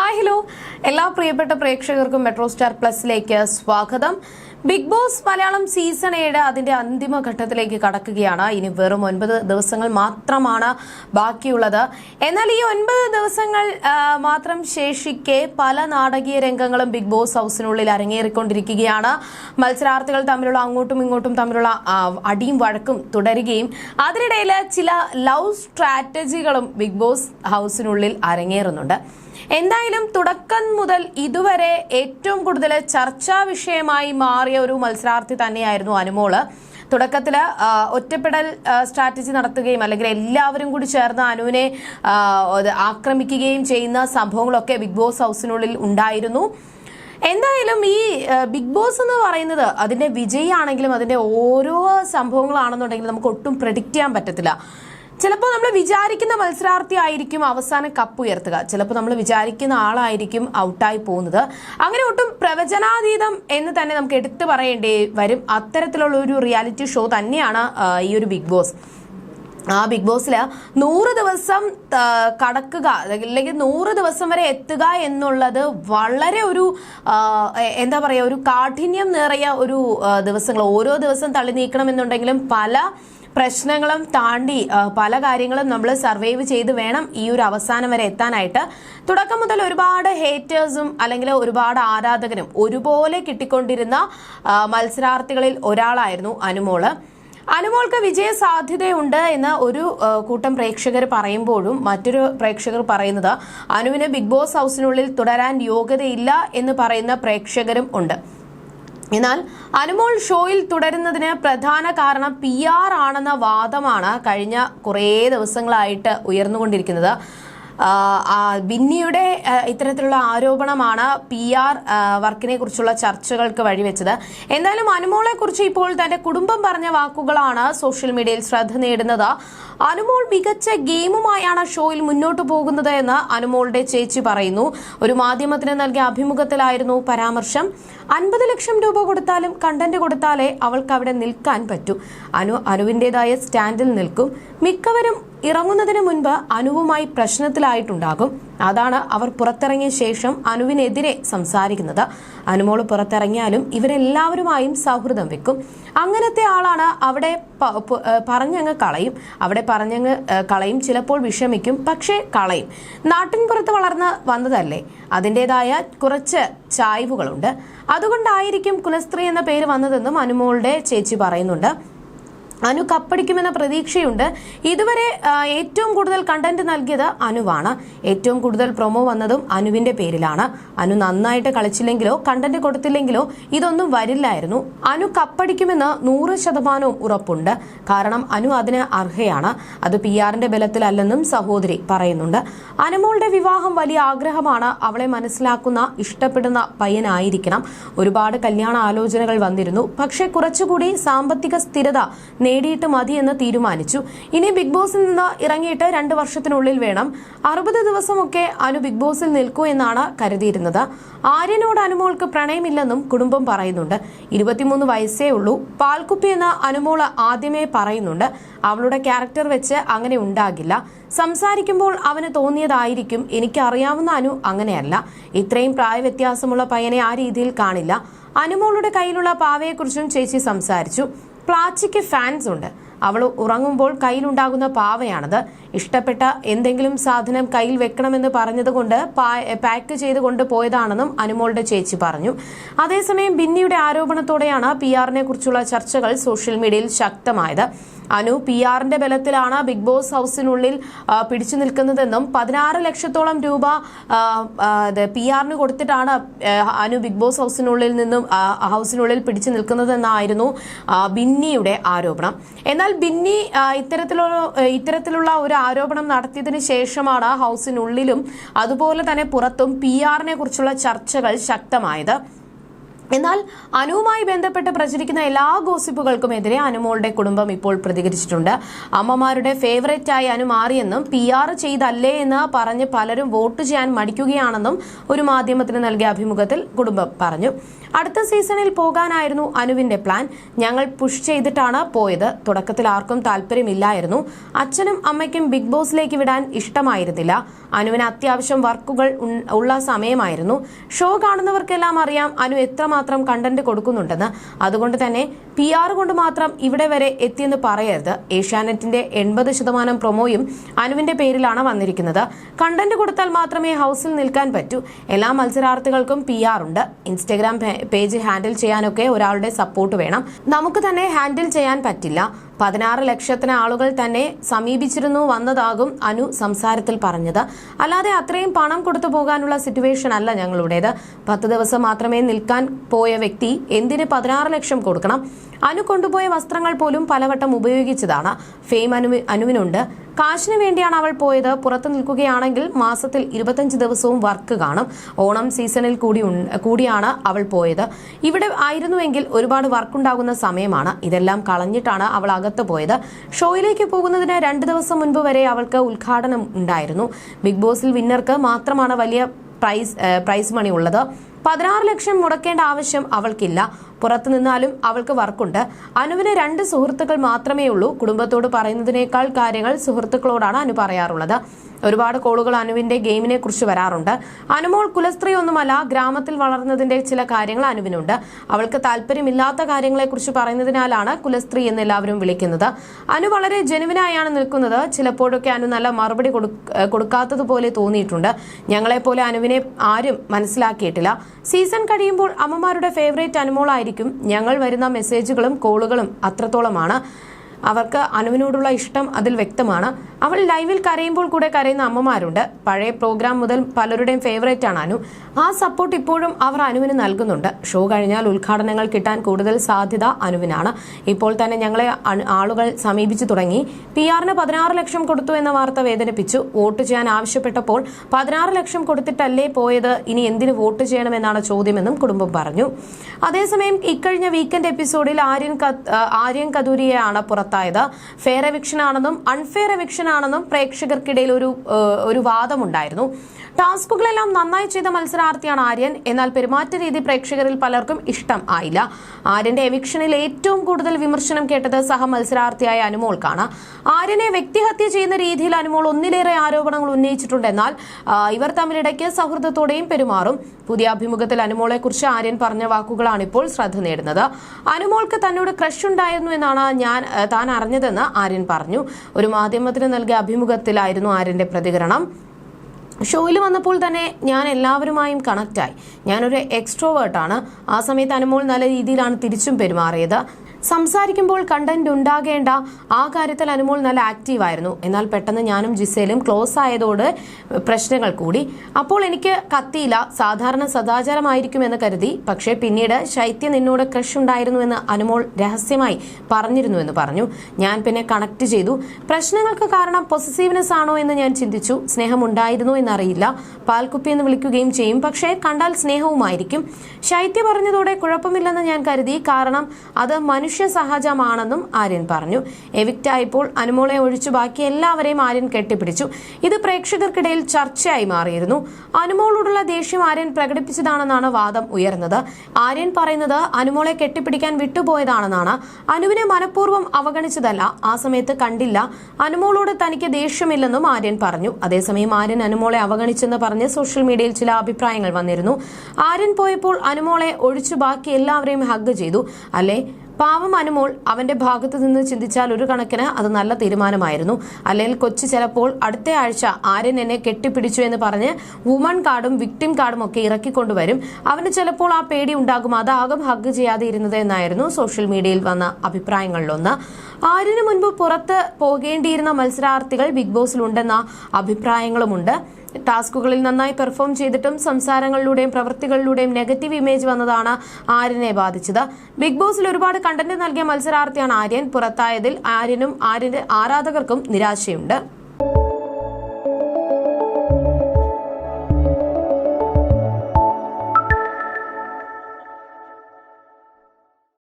Hi hello. എല്ലാ പ്രിയപ്പെട്ട പ്രേക്ഷകർക്കും മെട്രോ സ്റ്റാർ പ്ലസിലേക്ക് സ്വാഗതം. ബിഗ് ബോസ് മലയാളം സീസൺ ഏഴ് അതിന്റെ അന്തിമ ഘട്ടത്തിലേക്ക് കടക്കുകയാണ്. ഇനി വെറും ഒൻപത് ദിവസങ്ങൾ മാത്രമാണ് ബാക്കിയുള്ളത്. എന്നാൽ ഈ ഒൻപത് ദിവസങ്ങൾ മാത്രം ശേഷിക്കെ പല നാടകീയ രംഗങ്ങളും ബിഗ് ബോസ് ഹൗസിനുള്ളിൽ അരങ്ങേറിക്കൊണ്ടിരിക്കുകയാണ്. മത്സരാർത്ഥികൾ തമ്മിലുള്ള അങ്ങോട്ടും ഇങ്ങോട്ടും തമ്മിലുള്ള അടിയും വഴക്കും തുടരുകയും അതിനിടയിൽ ചില ലവ് സ്ട്രാറ്റജികളും ബിഗ് ബോസ് ഹൗസിനുള്ളിൽ അരങ്ങേറുന്നുണ്ട്. എന്തായാലും തുടക്കം മുതൽ ഇതുവരെ ഏറ്റവും കൂടുതൽ ചർച്ചാ വിഷയമായി മാറിയ ഒരു മത്സരാർത്ഥി തന്നെയായിരുന്നു അനുമോൾ. തുടക്കത്തിൽ ഒറ്റപ്പെടൽ സ്ട്രാറ്റജി നടത്തുകയും അല്ലെങ്കിൽ എല്ലാവരും കൂടി ചേർന്ന് അനുവിനെ ആക്രമിക്കുകയും ചെയ്യുന്ന സംഭവങ്ങളൊക്കെ ബിഗ് ബോസ് ഹൗസിനുള്ളിൽ ഉണ്ടായിരുന്നു. എന്തായാലും ഈ ബിഗ് ബോസ് എന്ന് പറയുന്നത് അതിന്റെ വിജയിയാണെങ്കിലും അതിന്റെ ഓരോ സംഭവങ്ങളാണെന്നുണ്ടെങ്കിലും നമുക്ക് ഒട്ടും പ്രഡിക്റ്റ് ചെയ്യാൻ പറ്റത്തില്ല. ചിലപ്പോൾ നമ്മൾ വിചാരിക്കുന്ന മത്സരാർത്ഥി ആയിരിക്കും അവസാന കപ്പ് ഉയർത്തുക. ചിലപ്പോൾ നമ്മൾ വിചാരിക്കുന്ന ആളായിരിക്കും ഔട്ടായി പോകുന്നത്. അങ്ങനെ ഒട്ടും പ്രവചനാതീതം എന്ന് തന്നെ നമുക്ക് എടുത്തു പറയേണ്ടി വരും. അത്തരത്തിലുള്ള ഒരു റിയാലിറ്റി ഷോ തന്നെയാണ് ഈ ഒരു ബിഗ് ബോസ് ആ ബിഗ് ബോസിൽ നൂറ് ദിവസം കടക്കുക അല്ലെങ്കിൽ നൂറ് ദിവസം വരെ എത്തുക എന്നുള്ളത് വളരെ ഒരു എന്താ പറയുക ഒരു കാഠിന്യം നിറയ ഒരു ദിവസങ്ങൾ. ഓരോ ദിവസം തള്ളി നീക്കണമെന്നുണ്ടെങ്കിലും പല പ്രശ്നങ്ങളും താണ്ടി പല കാര്യങ്ങളും നമ്മൾ സർവൈവ് ചെയ്ത് വേണം ഈ ഒരു അവസാനം വരെ എത്താനായിട്ട്. തുടക്കം മുതൽ ഒരുപാട് ഹേറ്റേഴ്സും അല്ലെങ്കിൽ ഒരുപാട് ആരാധകരും ഒരുപോലെ കിട്ടിക്കൊണ്ടിരുന്ന മത്സരാർത്ഥികളിൽ ഒരാളായിരുന്നു അനുമോൾ. അനുമോൾക്ക് വിജയ സാധ്യതയുണ്ട് എന്ന് ഒരു കൂട്ടം പ്രേക്ഷകർ പറയുമ്പോഴും മറ്റൊരു പ്രേക്ഷകർ പറയുന്നത് അനുവിന് ബിഗ് ബോസ് ഹൗസിനുള്ളിൽ തുടരാൻ യോഗ്യതയില്ല എന്ന് പറയുന്ന പ്രേക്ഷകരും ഉണ്ട്. എന്നാൽ അനുമോൾ ഷോയിൽ തുടരുന്നതിന് പ്രധാന കാരണം പി ആർ ആണെന്ന വാദമാണ് കഴിഞ്ഞ കുറേ ദിവസങ്ങളായിട്ട് ഉയർന്നുകൊണ്ടിരിക്കുന്നത്. ബിന്നിയുടെ ഇത്തരത്തിലുള്ള ആരോപണമാണ് പി ആർ വർക്കിനെ കുറിച്ചുള്ള ചർച്ചകൾക്ക് വഴിവെച്ചത്. എന്തായാലും അനുമോളെ കുറിച്ച് ഇപ്പോൾ തന്റെ കുടുംബം പറഞ്ഞ വാക്കുകളാണ് സോഷ്യൽ മീഡിയയിൽ ശ്രദ്ധ നേടുന്നത്. അനുമോൾ മികച്ച ഗെയിമുമായാണ് ഷോയിൽ മുന്നോട്ട് പോകുന്നത് എന്ന് അനുമോളുടെ ചേച്ചി പറയുന്നു. ഒരു മാധ്യമത്തിന് നൽകിയ അഭിമുഖത്തിലായിരുന്നു പരാമർശം. അൻപത് ലക്ഷം രൂപ കൊടുത്താലും കണ്ടന്റ് കൊടുത്താലേ അവൾക്ക് അവിടെ നിൽക്കാൻ പറ്റൂ. അനു അനുവിന്റെതായ സ്റ്റാൻഡിൽ നിൽക്കും. മിക്കവരും ഇറങ്ങുന്നതിന് മുൻപ് അനുവുമായി പ്രശ്നത്തിലായിട്ടുണ്ടാകും. അതാണ് അവർ പുറത്തിറങ്ങിയ ശേഷം അനുവിനെതിരെ സംസാരിക്കുന്നത്. അനുമോൾ പുറത്തിറങ്ങിയാലും ഇവരെല്ലാവരുമായും സൗഹൃദം വെക്കും. അങ്ങനത്തെ ആളാണ് അവിടെ പറഞ്ഞങ്ങ് കളയും. അവിടെ പറഞ്ഞങ്ങ് കളയും. ചിലപ്പോൾ വിഷമിക്കും പക്ഷേ കളയും. നാട്ടിൻപുറത്ത് വളർന്ന് വന്നതല്ലേ. അതിന്റെതായ കുറച്ച് ചായ്വുകളുണ്ട്. അതുകൊണ്ടായിരിക്കും കുലസ്ത്രീ എന്ന പേര് വന്നതെന്നും അനുമോളുടെ ചേച്ചി പറയുന്നുണ്ട്. അനു കപ്പടിക്കുമെന്ന പ്രതീക്ഷയുണ്ട്. ഇതുവരെ ഏറ്റവും കൂടുതൽ കണ്ടന്റ് നൽകിയത് അനുവാണ്. ഏറ്റവും കൂടുതൽ പ്രൊമോ വന്നതും അനുവിന്റെ പേരിലാണ്. അനു നന്നായിട്ട് കളിച്ചില്ലെങ്കിലോ കണ്ടന്റ് കൊടുത്തില്ലെങ്കിലോ ഇതൊന്നും വരില്ലായിരുന്നു. അനു കപ്പടിക്കുമെന്ന് നൂറ് ശതമാനവും ഉറപ്പുണ്ട്. കാരണം അനു അതിന് അർഹയാണ്. അത് പി ആറിന്റെ ബലത്തിലല്ലെന്നും സഹോദരി പറയുന്നുണ്ട്. അനുമോളുടെ വിവാഹം വലിയ ആഗ്രഹമാണ്. അവളെ മനസ്സിലാക്കുന്ന ഇഷ്ടപ്പെടുന്ന പയ്യനായിരിക്കണം. ഒരുപാട് കല്യാണ ആലോചനകൾ വന്നിരുന്നു. പക്ഷേ കുറച്ചുകൂടി സാമ്പത്തിക സ്ഥിരത നേടിയിട്ട് മതി എന്ന് തീരുമാനിച്ചു. ഇനി ബിഗ് ബോസിൽ നിന്ന് ഇറങ്ങിയിട്ട് രണ്ട് വർഷത്തിനുള്ളിൽ വേണം. അറുപത് ദിവസമൊക്കെ അനു ബിഗ് ബോസിൽ നിൽക്കൂ എന്നാണ് കരുതിയിരുന്നത്. ആര്യനോട് അനുമോൾക്ക് പ്രണയമില്ലെന്നും കുടുംബം പറയുന്നുണ്ട്. ഇരുപത്തിമൂന്ന് വയസ്സേ ഉള്ളൂ. പാൽക്കുപ്പി എന്ന അനുമോൾ ആദ്യമേ പറയുന്നുണ്ട്. അവളുടെ ക്യാരക്ടർ വെച്ച് അങ്ങനെ ഉണ്ടാകില്ല. സംസാരിക്കുമ്പോൾ അവന് തോന്നിയതായിരിക്കും. എനിക്കറിയാവുന്ന അനു അങ്ങനെയല്ല. ഇത്രയും പ്രായവ്യത്യാസമുള്ള പയ്യനെ ആ രീതിയിൽ കാണില്ല. അനുമോളുടെ കയ്യിലുള്ള പാവയെക്കുറിച്ചും ചേച്ചി സംസാരിച്ചു. പ്ലാച്ചിക്ക് ഫാൻസ് ഉണ്ട്. അവൾ ഉറങ്ങുമ്പോൾ കയ്യിലുണ്ടാകുന്ന പാവയാണത്. ഇഷ്ടപ്പെട്ട എന്തെങ്കിലും സാധനം കയ്യിൽ വെക്കണമെന്ന് പറഞ്ഞതുകൊണ്ട് പാക്ക് ചെയ്ത് കൊണ്ടുപോയതാണെന്നും അനുമോളുടെ ചേച്ചി പറഞ്ഞു. അതേസമയം ബിന്നിയുടെ ആരോപണത്തോടെയാണ് പി ആറിനെ കുറിച്ചുള്ള ചർച്ചകൾ സോഷ്യൽ മീഡിയയിൽ ശക്തമായത്. അനു പി ആറിന്റെ ബലത്തിലാണ് ബിഗ് ബോസ് ഹൗസിനുള്ളിൽ പിടിച്ചു നിൽക്കുന്നതെന്നും പതിനാറ് ലക്ഷത്തോളം രൂപ പി ആറിന് കൊടുത്തിട്ടാണ് അനു ബിഗ് ബോസ് ഹൗസിനുള്ളിൽ നിന്നും ഹൗസിനുള്ളിൽ പിടിച്ചു നിൽക്കുന്നതെന്നായിരുന്നു ബിന്നിയുടെ ആരോപണം. എന്നാൽ ബിന്നി ഇത്തരത്തിലുള്ള ഇത്തരത്തിലുള്ള ഒരു ആരോപണം നടത്തിയതിന് ശേഷമാണ് ഹൗസിനുള്ളിലും അതുപോലെ തന്നെ പുറത്തും പി ആറിനെ കുറിച്ചുള്ള ചർച്ചകൾ ശക്തമായത്. എന്നാൽ അനുവുമായി ബന്ധപ്പെട്ട് പ്രചരിക്കുന്ന എല്ലാ ഗോസിപ്പുകൾക്കും എതിരെ അനുമോളുടെ കുടുംബം ഇപ്പോൾ പ്രതികരിച്ചിട്ടുണ്ട്. അമ്മമാരുടെ ഫേവറേറ്റായി അനു മാറിയെന്നും പി ആർ ചെയ്തല്ലേ എന്ന് പറഞ്ഞ് പലരും വോട്ട് ചെയ്യാൻ മടിക്കുകയാണെന്നും ഒരു മാധ്യമത്തിന് നൽകിയ അഭിമുഖത്തിൽ കുടുംബം പറഞ്ഞു. അടുത്ത സീസണിൽ പോകാനായിരുന്നു അനുവിന്റെ പ്ലാൻ. ഞങ്ങൾ പുഷ് ചെയ്തിട്ടാണ് പോയത്. തുടക്കത്തിൽ ആർക്കും താല്പര്യമില്ലായിരുന്നു. അച്ഛനും അമ്മയ്ക്കും ബിഗ് ബോസിലേക്ക് വിടാൻ ഇഷ്ടമായിരുന്നില്ല. അനുവിന് അത്യാവശ്യം വർക്കുകൾ ഉള്ള സമയമായിരുന്നു. ഷോ കാണുന്നവർക്കെല്ലാം അറിയാം അനു എത്രമാത്രം കണ്ടന്റ് കൊടുക്കുന്നുണ്ടെന്ന്. അതുകൊണ്ട് തന്നെ പി ആർ കൊണ്ട് മാത്രം ഇവിടെ വരെ എത്തിയെന്ന് പറയരുത്. ഏഷ്യാനെറ്റിന്റെ എൺപത് ശതമാനം പ്രൊമോയും അനുവിന്റെ പേരിലാണ് വന്നിരിക്കുന്നത്. കണ്ടന്റ് കൊടുത്താൽ മാത്രമേ ഹൗസിൽ നിൽക്കാൻ പറ്റൂ. എല്ലാ മത്സരാർത്ഥികൾക്കും പി ആർ ഉണ്ട്. ഇൻസ്റ്റഗ്രാം പേജ് ഹാൻഡിൽ ചെയ്യാനൊക്കെ ഒരാളുടെ സപ്പോർട്ട് വേണം. നമുക്ക് തന്നെ ഹാൻഡിൽ ചെയ്യാൻ പറ്റില്ല. പതിനാറ് ലക്ഷത്തിന് ആളുകൾ തന്നെ സമീപിച്ചിരുന്നു വന്നതാകും അനു സംസാരത്തിൽ പറഞ്ഞത്. അല്ലാതെ അത്രയും പണം കൊടുത്തു പോകാനുള്ള സിറ്റുവേഷൻ അല്ല ഞങ്ങളുടേത്. പത്ത് ദിവസം മാത്രമേ നിൽക്കാൻ പോയ വ്യക്തി എന്തിന് പതിനാറ് ലക്ഷം കൊടുക്കണം? അനു കൊണ്ടുപോയ വസ്ത്രങ്ങൾ പോലും പലവട്ടം ഉപയോഗിച്ചതാണ്. ഫെയിം അനു അനുവിനുണ്ട്. കാശിന് വേണ്ടിയാണ് അവൾ പോയത്. പുറത്തു നിൽക്കുകയാണെങ്കിൽ മാസത്തിൽ ഇരുപത്തഞ്ച് ദിവസവും വർക്ക് കാണും. ഓണം സീസണിൽ കൂടി കൂടിയാണ് അവൾ പോയത്. ഇവിടെ ആയിരുന്നുവെങ്കിൽ ഒരുപാട് വർക്ക് ഉണ്ടാകുന്ന സമയമാണ്. ഇതെല്ലാം കളഞ്ഞിട്ടാണ് അവൾ അകത്ത് പോയത്. ഷോയിലേക്ക് പോകുന്നതിന് രണ്ട് ദിവസം മുൻപ് വരെ അവൾക്ക് ഉദ്ഘാടനം ഉണ്ടായിരുന്നു. ബിഗ് ബോസിൽ വിന്നർക്ക് മാത്രമാണ് വലിയ പ്രൈസ് പ്രൈസ് മണി ഉള്ളത്. പതിനാറ് ലക്ഷം മുടക്കേണ്ട ആവശ്യം അവൾക്കില്ല. പുറത്തു നിന്നാലും അവൾക്ക് വർക്കുണ്ട്. അനുവിന് രണ്ട് സുഹൃത്തുക്കൾ മാത്രമേ ഉള്ളൂ കുടുംബത്തോട് പറയുന്നതിനേക്കാൾ കാര്യങ്ങൾ സുഹൃത്തുക്കളോടാണ് അനു പറയാറുള്ളത്. ഒരുപാട് കോളുകൾ അനുവിന്റെ ഗെയിമിനെ കുറിച്ച് വരാറുണ്ട്. അനുമോൾ കുലസ്ത്രീ ഒന്നുമല്ല ഗ്രാമത്തിൽ വളർന്നതിന്റെ ചില കാര്യങ്ങൾ അനുവിനുണ്ട്. അവൾക്ക് താല്പര്യമില്ലാത്ത കാര്യങ്ങളെക്കുറിച്ച് പറയുന്നതിനാലാണ് കുലസ്ത്രീ എന്ന് എല്ലാവരും വിളിക്കുന്നത്. അനു വളരെ ജനുവിനായാണ് നിൽക്കുന്നത്. ചിലപ്പോഴൊക്കെ അനു നല്ല മറുപടി കൊടുക്കാത്തതുപോലെ തോന്നിയിട്ടുണ്ട്. ഞങ്ങളെപ്പോലെ അനുവിനെ ആരും മനസ്സിലാക്കിയിട്ടില്ല. സീസൺ കഴിയുമ്പോൾ അമ്മമാരുടെ ഫേവറേറ്റ് അനുമോളായിരിക്കും. ഞങ്ങൾ വരുന്ന മെസ്സേജുകളും കോളുകളും അത്രത്തോളമാണ്. അവർക്ക് അനുവിനോടുള്ള ഇഷ്ടം അതിൽ വ്യക്തമാണ്. അവൾ ലൈവിൽ കരയുമ്പോൾ കൂടെ കരയുന്ന അമ്മമാരുണ്ട്. പഴയ പ്രോഗ്രാം മുതൽ പലരുടെയും ഫേവറേറ്റ് ആണ് അനു. ആ സപ്പോർട്ട് ഇപ്പോഴും അവർ അനുവിന് നൽകുന്നുണ്ട്. ഷോ കഴിഞ്ഞാൽ ഉദ്ഘാടനങ്ങൾ കിട്ടാൻ കൂടുതൽ സാധ്യത അനുവിനാണ്. ഇപ്പോൾ തന്നെ ഞങ്ങളെ ആളുകൾ സമീപിച്ചു തുടങ്ങി. പി ആറിന് പതിനാറ് ലക്ഷം കൊടുത്തു എന്ന വാർത്ത വേദനിപ്പിച്ചു. വോട്ട് ചെയ്യാൻ ആവശ്യപ്പെട്ടപ്പോൾ പതിനാറ് ലക്ഷം കൊടുത്തിട്ടല്ലേ പോയത്? ഇനി എന്തിന് വോട്ട് ചെയ്യണമെന്നാണ് ചോദ്യമെന്നും കുടുംബം പറഞ്ഞു. അതേസമയം ഇക്കഴിഞ്ഞ വീക്കെൻഡ് എപ്പിസോഡിൽ ആര്യൻ ആര്യൻ കദൂരിയെയാണ് പുറത്തായത് ഫെയർ എവിക്ഷൻ ആണെന്നും അൺഫെയർ എവിക്ഷൻ ആണെന്നും പ്രേക്ഷകർക്കിടയിൽ ഒരു ഒരു വാദമുണ്ടായിരുന്നു. ടാസ്കുകളെല്ലാം നന്നായി ചെയ്ത മത്സരാർത്ഥിയാണ് ആര്യൻ. എന്നാൽ പെരുമാറ്റ രീതി പ്രേക്ഷകരിൽ പലർക്കും ഇഷ്ടം ആയില്ല. ആര്യന്റെ എവിക്ഷനിൽ ഏറ്റവും കൂടുതൽ വിമർശനം കേട്ടത് സഹ മത്സരാർത്ഥിയായ അനുമോൾക്കാണ്. ആര്യനെ വ്യക്തിഹത്യ ചെയ്യുന്ന രീതിയിൽ അനുമോൾ ഒന്നിലേറെ ആരോപണങ്ങൾ ഉന്നയിച്ചിട്ടുണ്ട്. എന്നാൽ ഇവർ തമ്മിലിടയ്ക്ക് സൗഹൃദത്തോടെയും പെരുമാറും. പുതിയ അഭിമുഖത്തിൽ അനുമോളെ കുറിച്ച് ആര്യൻ പറഞ്ഞ വാക്കുകളാണ് ഇപ്പോൾ ശ്രദ്ധ നേടുന്നത്. അനുമോൾക്ക് തന്നോട് ക്രഷ് ഉണ്ടായിരുന്നു എന്നാണ് ഞാൻ താൻ അറിഞ്ഞതെന്ന് ആര്യൻ പറഞ്ഞു. ഒരു മാധ്യമത്തിന് നൽകിയ അഭിമുഖത്തിലായിരുന്നു ആര്യന്റെ പ്രതികരണം. ഷോയിൽ വന്നപ്പോൾ തന്നെ ഞാൻ എല്ലാവരുമായും കണക്റ്റായി ഞാനൊരു എക്സ്ട്രോവേർട്ടാണ് ആ സമയത്ത് അനുമോൾ നല്ല രീതിയിലാണ് തിരിച്ചും പെരുമാറിയത്. സംസാരിക്കുമ്പോൾ കണ്ടന്റ് ഉണ്ടാകേണ്ട ആ കാര്യത്തിൽ അനുമോൾ നല്ല ആക്റ്റീവായിരുന്നു എന്നാൽ പെട്ടെന്ന് ഞാനും ജിസേലും ക്ലോസ് ആയതോട് പ്രശ്നങ്ങൾ കൂടി. അപ്പോൾ എനിക്ക് കത്തിയില്ല. സാധാരണ സദാചാരമായിരിക്കും എന്ന് കരുതി. പക്ഷേ പിന്നീട് ശൈത്യ നിന്നോട് ക്രഷ് ഉണ്ടായിരുന്നു എന്ന് അനുമോൾ രഹസ്യമായി പറഞ്ഞിരുന്നു എന്ന് പറഞ്ഞു. ഞാൻ പിന്നെ കണക്ട് ചെയ്തു. പ്രശ്നങ്ങൾക്ക് കാരണം പൊസസീവ്നെസ് ആണോ എന്ന് ഞാൻ ചിന്തിച്ചു. സ്നേഹം ഉണ്ടായിരുന്നോ എന്നറിയില്ല. പാൽക്കുപ്പി എന്ന് വിളിക്കുകയും ചെയ്യും. പക്ഷേ കണ്ടാൽ സ്നേഹവുമായിരിക്കും. ശൈത്യ പറഞ്ഞതോടെ കുഴപ്പമില്ലെന്ന് ഞാൻ കരുതി. കാരണം അത് മനുഷ്യ സഹജമാണെന്നും ആര്യൻ പറഞ്ഞു. എവിക്റ്റ് ആയപ്പോൾ അനുമോളെ ഒഴിച്ചു ബാക്കി എല്ലാവരെയും ആര്യൻ കെട്ടിപ്പിടിച്ചു. ഇത് പ്രേക്ഷകർക്കിടയിൽ ചർച്ചയായി മാറിയിരുന്നു. അനുമോളോടുള്ള ദേഷ്യം ആര്യൻ പ്രകടിപ്പിച്ചതാണെന്നാണ് വാദം ഉയർന്നത്. ആര്യൻ പറയുന്നത് അനുമോളെ കെട്ടിപ്പിടിക്കാൻ വിട്ടുപോയതാണെന്നാണ്. അനുവിനെ മനഃപൂർവം അവഗണിച്ചതല്ല. ആ സമയത്ത് കണ്ടില്ല. അനുമോളോട് തനിക്ക് ദേഷ്യമില്ലെന്നും ആര്യൻ പറഞ്ഞു. അതേസമയം ആര്യൻ അനുമോളെ അവഗണിച്ചെന്ന് പറഞ്ഞ് സോഷ്യൽ മീഡിയയിൽ ചില അഭിപ്രായങ്ങൾ വന്നിരുന്നു. ആര്യൻ പോയപ്പോൾ അനുമോളെ ഒഴിച്ചു ബാക്കി എല്ലാവരെയും ഹഗ് ചെയ്തു. അല്ലേ? പാവം അനുമോൾ അവന്റെ ഭാഗത്തു നിന്ന് ചിന്തിച്ചാൽ ഒരു കണക്കിന് അത് നല്ല തീരുമാനമായിരുന്നു. അല്ലെങ്കിൽ കൊച്ചു ചിലപ്പോൾ അടുത്ത ആഴ്ച ആര്യൻ എന്നെ കെട്ടിപ്പിടിച്ചു എന്ന് പറഞ്ഞ് വുമൺ കാർഡും വിക്ടിം കാർഡും ഒക്കെ ഇറക്കിക്കൊണ്ടുവരും. അവന് ചിലപ്പോൾ ആ പേടി ഉണ്ടാകും. അതാകും ഹഗ് ചെയ്യാതെ ഇരുന്നത് എന്നായിരുന്നു സോഷ്യൽ മീഡിയയിൽ വന്ന അഭിപ്രായങ്ങളിലൊന്ന്. ആര്യന് മുൻപ് പുറത്ത് പോകേണ്ടിയിരുന്ന മത്സരാർത്ഥികൾ ബിഗ് ബോസിലുണ്ടെന്ന അഭിപ്രായങ്ങളുമുണ്ട്. ടാസ്കുകളിൽ നന്നായി പെർഫോം ചെയ്തിട്ടും സംസാരങ്ങളിലൂടെയും പ്രവൃത്തികളിലൂടെയും നെഗറ്റീവ് ഇമേജ് വന്നതാണ് ആര്യനെ ബാധിച്ചത്. ബിഗ് ബോസിൽ ഒരുപാട് കണ്ടന്റ് നൽകിയ മത്സരാർത്ഥിയാണ് ആര്യൻ. പുറത്തായതിൽ ആര്യനും ആര്യന്റെ ആരാധകർക്കും നിരാശയുണ്ട്.